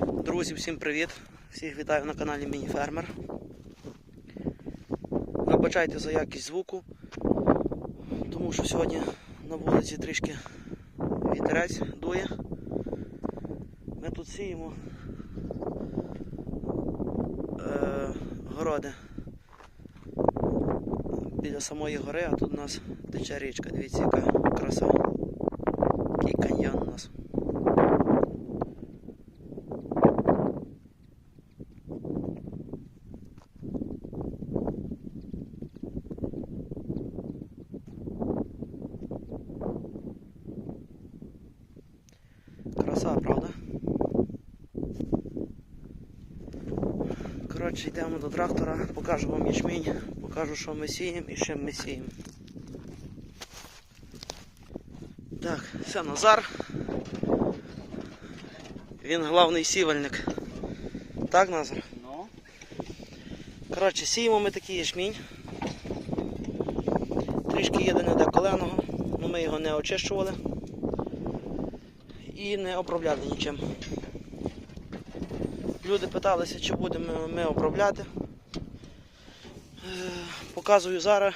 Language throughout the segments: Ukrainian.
Друзі, всім привіт! Всіх вітаю на каналі Мініфермер. Вибачайте за якість звуку, тому що сьогодні на вулиці трішки вітерець дує. Ми тут сіємо е, городи біля самої гори, а тут у нас тече річка. Дивіться, яка краса. Який каньйон у нас. Краса, правда? Коротше, йдемо до трактора, покажу вам ячмінь, покажу, що ми сіємо і чим ми сіємо. Так, це Назар. Він головний сівальник. Так, Назар? Ну, Коротше, сіємо ми такий ячмінь. Трішки є де коленого, але ми його не очищували і не обробляли нічим. Люди питалися, чи будемо ми обробляти. Е, Показую зараз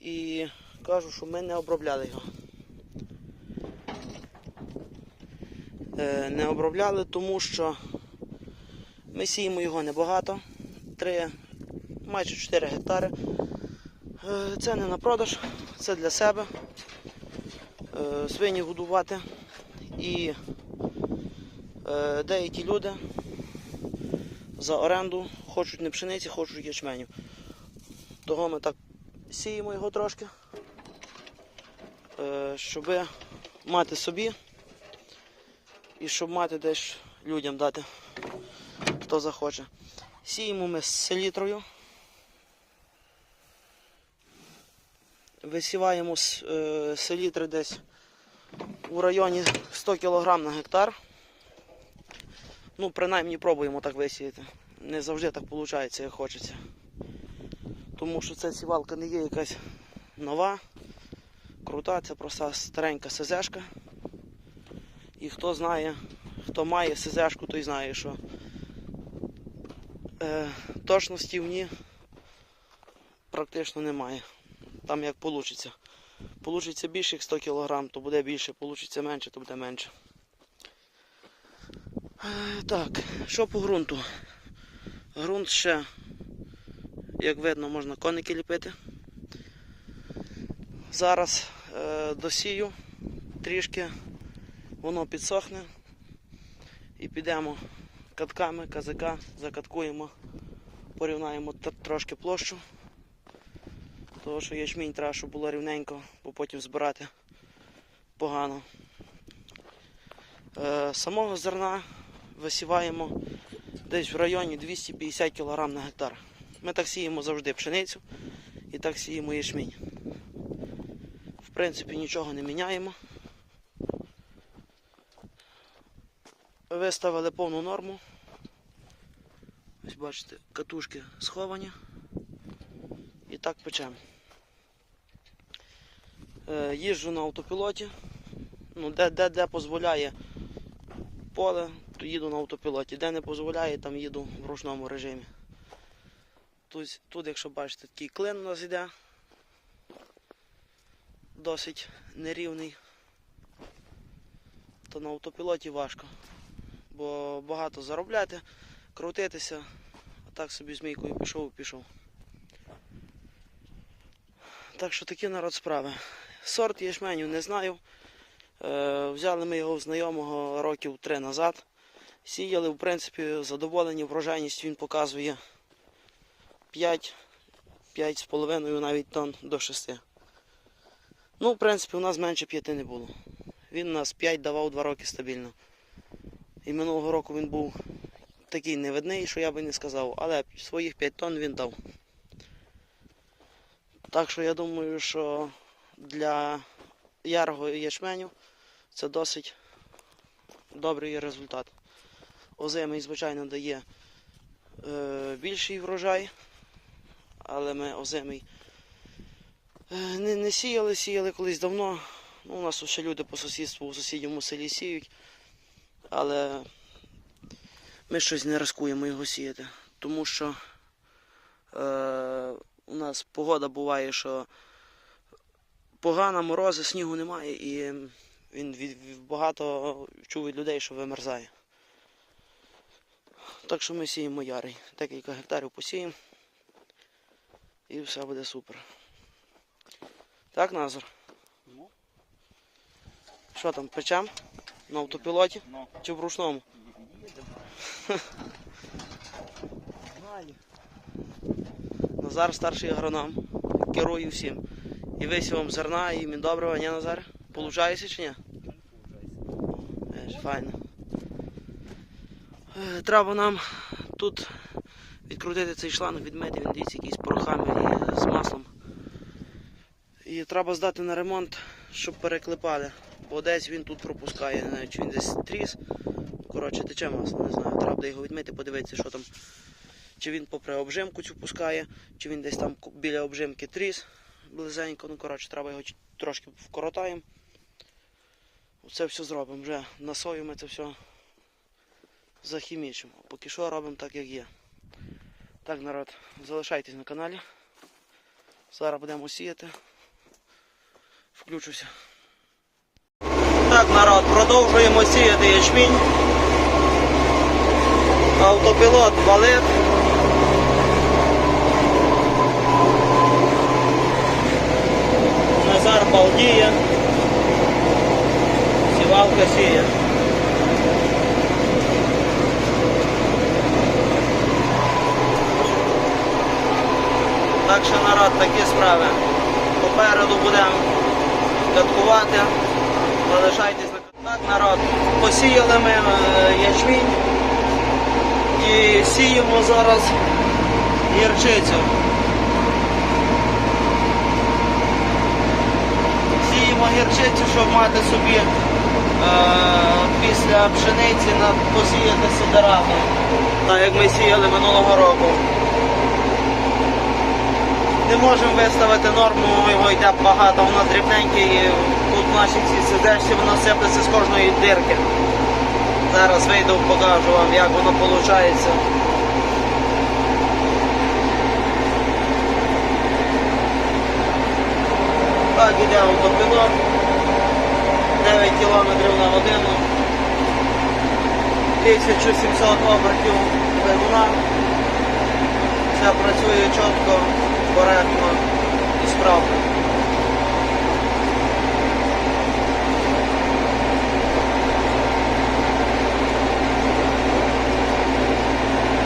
і кажу, що ми не обробляли його. Е, Не обробляли, тому що ми сіємо його небагато. 3, майже 4 гектари. Е, Це не на продаж, це для себе. Свині годувати. І деякі люди за оренду хочуть не пшениці, хочуть ячменю. Того ми так сіємо його трошки, е, щоб мати собі і щоб мати десь людям дати, хто захоче. Сіємо ми з селітрою. Висіваємо з е, селітри десь у районі 100 кг на гектар. Ну, принаймні пробуємо так висіяти. Не завжди так виходить, як хочеться. Тому що ця сівалка не є якась нова, крута, це просто старенька СЗшка. І хто знає, хто має СЗшку, той знає, що е, точності в ній практично немає. Там як вийде. Получиться більше як 100 кг, то буде більше, получиться менше, то буде менше. Так, що по ґрунту? Ґрунт ще, як видно, можна коники ліпити. Зараз е, досію трішки, воно підсохне і підемо катками, казака, закаткуємо, порівнаємо тр- трошки площу. Тому що ячмінь треба, щоб було рівненько, бо потім збирати погано. Е, самого зерна висіваємо десь в районі 250 кг на гектар. Ми так сіємо завжди пшеницю і так сіємо ячмінь. В принципі, нічого не міняємо. Виставили повну норму. Ось бачите, катушки сховані. І так печемо. Е, їжджу на автопілоті. Ну, де, де, де дозволяє поле, то їду на автопілоті. Де не дозволяє, там їду в ручному режимі. Тут, тут якщо бачите, такий клин у нас йде. Досить нерівний. То на автопілоті важко. Бо багато заробляти, крутитися, а так собі змійкою пішов і пішов. Так що такі народ справи. Сорт ячменю не знаю. Е, взяли ми його в знайомого років три назад. Сіяли, в принципі, задоволені, врожайність він показує 5, 5,5 навіть тонн до 6. Ну, в принципі, у нас менше 5 не було. Він у нас 5 давав 2 роки стабільно. І минулого року він був такий невидний, що я би не сказав, але своїх 5 тонн він дав. Так що я думаю, що для ярого ячменю це досить добрий результат. Озимий, звичайно, дає е, більший врожай, але ми озимий е, не, не сіяли, сіяли колись давно. Ну, у нас ще люди по сусідству у сусідньому селі сіють, але ми щось не рискуємо його сіяти. Тому що е, у нас погода буває, що погана, морози, снігу немає, і він від, від- багато чув від людей, що вимерзає. Так що ми сіємо ярий. Декілька гектарів посіємо. І все буде супер. Так, Назар? Ну. Що там, печем? На автопілоті Ну, чи в ручному? Назар старший агроном. Керує всім. І висівом зерна, і міндобрива, ні, Назар? Получається чи ні? Е, Файно. Е, Треба нам тут відкрутити цей шланг, відмити, він десь якийсь порохами і з маслом. І треба здати на ремонт, щоб переклепали. Бо десь він тут пропускає, не знаю, чи він десь тріс. Коротше, тече масло, не знаю. Треба його відмити, подивитися, що там. Чи він попри обжимку цю пускає, чи він десь там біля обжимки тріс близенько. Ну, коротше, треба його трошки вкоротаємо. Це все зробимо. Вже на ми це все захімічимо. Поки що робимо так, як є. Так, народ, залишайтесь на каналі. Зараз будемо сіяти. Включуся. Так, народ, продовжуємо сіяти ячмінь. Автопілот валив. Назар балдіє. Сівалка сіє. Так що народ такі справи. Попереду будемо каткувати. Залишайтесь на так, народ. Посіяли ми е, ячмінь і сіємо зараз гірчицю. Сіємо гірчицю, щоб мати собі е, після пшениці посіяти сидерату, так як ми сіяли минулого року. Не можемо виставити норму, його йде багато, воно дрібненьке і тут в нашій цій сидешці воно сиплеться з кожної дирки. Зараз вийду, покажу вам, як воно виходить. Так, іде автопілот. 9 км на годину. 1700 обертів двигуна. Все працює чітко, коректно і справно.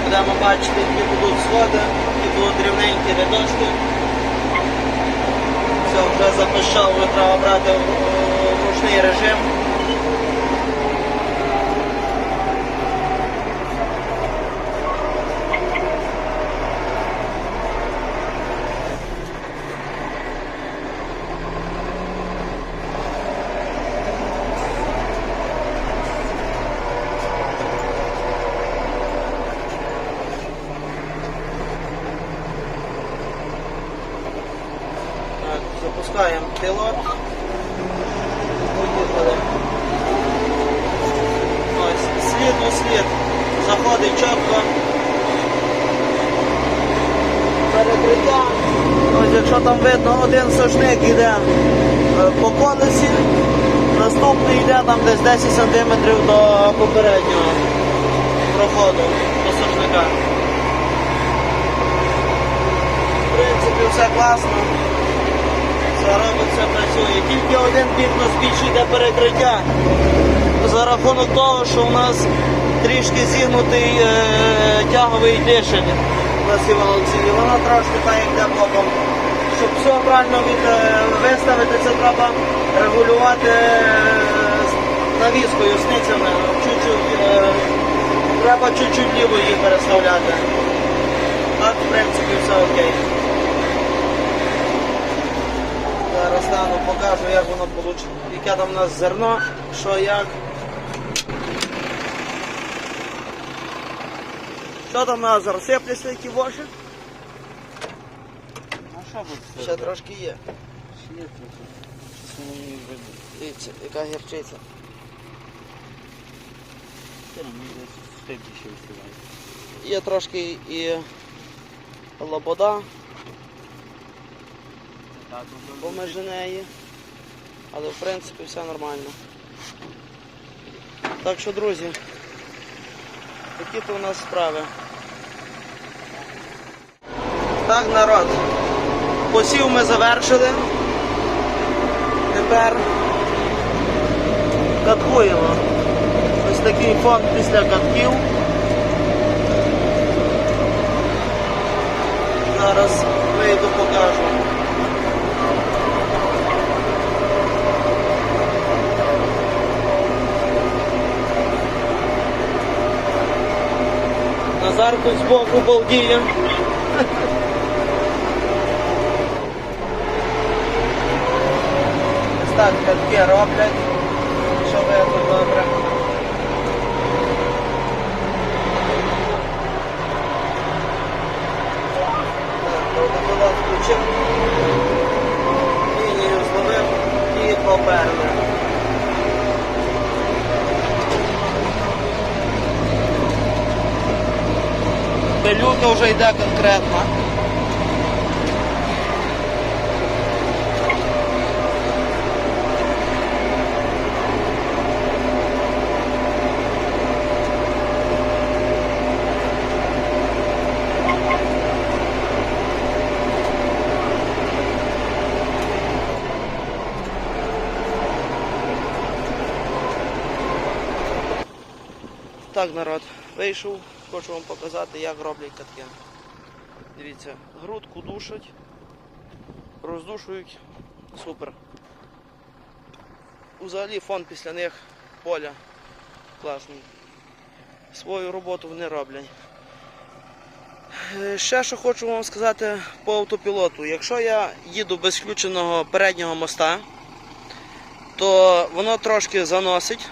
Будемо бачити, які будуть сходи, які будуть рівненькі рядочки. Все, вже запишав, вже треба брати в, в ручний режим. Так, запускаємо пілот. Поїхали. Ось, слід у слід. Заходить чітко. Перекриття. Ось якщо там видно, один сошник йде е, по колесі, наступний йде там десь 10 см до попереднього проходу до сошника. В принципі, все класно. Все робиться, працює. Тільки один бік у нас більше йде перекриття. За рахунок того, що у нас трішки зігнутий е, тяговий дишель сівалці. І вона трошки так йде боком. Щоб все правильно від, е, виставити, це треба регулювати е, навіскою, сницями. Чуть-чуть, е, треба чуть-чуть ліво її переставляти. Так, в принципі, все окей. Зараз стану, покажу, як воно вийшло. Яке там у нас зерно, що як. Що там Назар, сипляться які воші? А що буде? Ще трошки є. Ще є. Щось воно видно. Дивіться, яка гірчиця. Мені здається, ще. Є трошки і лобода ну, поміж неї. Але в принципі все нормально. Так що, друзі, такі то у нас справи. Так, народ. Посів ми завершили. Тепер каткуємо. Ось такий фон після катків. Зараз вийду покажу. Назар тут збоку балдіє. Так катки роблять. Що видно добре. Так, Водопровод включив. Лінію зловив і поперли. Пилюка вже йде конкретно. Так, народ, вийшов, хочу вам показати, як роблять катки. Дивіться, грудку душать, роздушують, супер. Взагалі фон після них поля класний. Свою роботу вони роблять. Е, Ще що хочу вам сказати по автопілоту. Якщо я їду без включеного переднього моста, то воно трошки заносить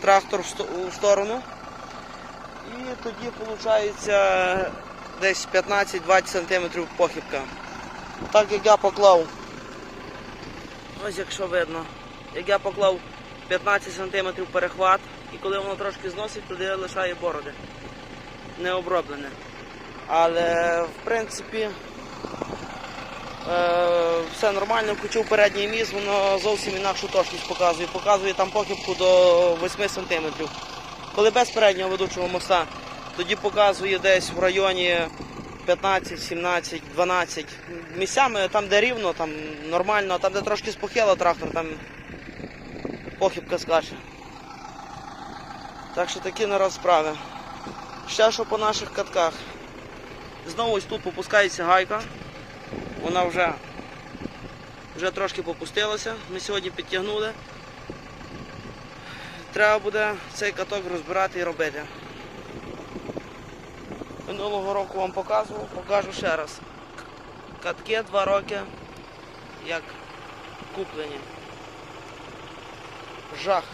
трактор в сторону. Тоді виходить десь 15-20 см похибка. Так як я поклав, ось якщо видно, як я поклав 15 см перехват, і коли воно трошки зносить, туди лишає бороди. Не оброблене. Але в принципі е, все нормально, включив передній міст, воно зовсім інакшу точність показує. Показує там похибку до 8 см. Коли без переднього ведучого моста, тоді показує десь в районі 15, 17, 12. Місцями там, де рівно, там нормально, там, де трошки спохило трактор, там похибка скаче. Так що такі народ справи. Ще що по наших катках. Знову ось тут попускається гайка. Вона вже, вже трошки попустилася. Ми сьогодні підтягнули. Треба буде цей каток розбирати і робити. Минулого року вам показував, покажу ще раз. Катки два роки як куплені. Жах.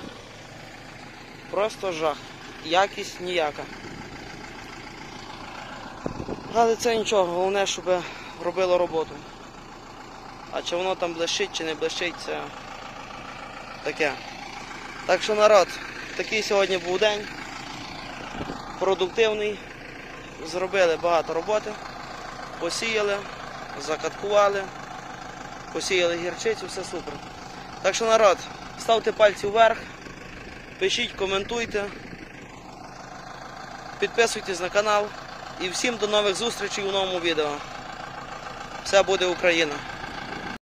Просто жах. Якість ніяка. Але це нічого, головне, щоб робило роботу. А чи воно там блищить, чи не блищить, це таке. Так що народ, такий сьогодні був день. Продуктивний. Зробили багато роботи. Посіяли, закаткували, посіяли гірчицю, все супер. Так що народ, ставте пальці вверх, пишіть, коментуйте, підписуйтесь на канал і всім до нових зустрічей у новому відео. Все буде Україна!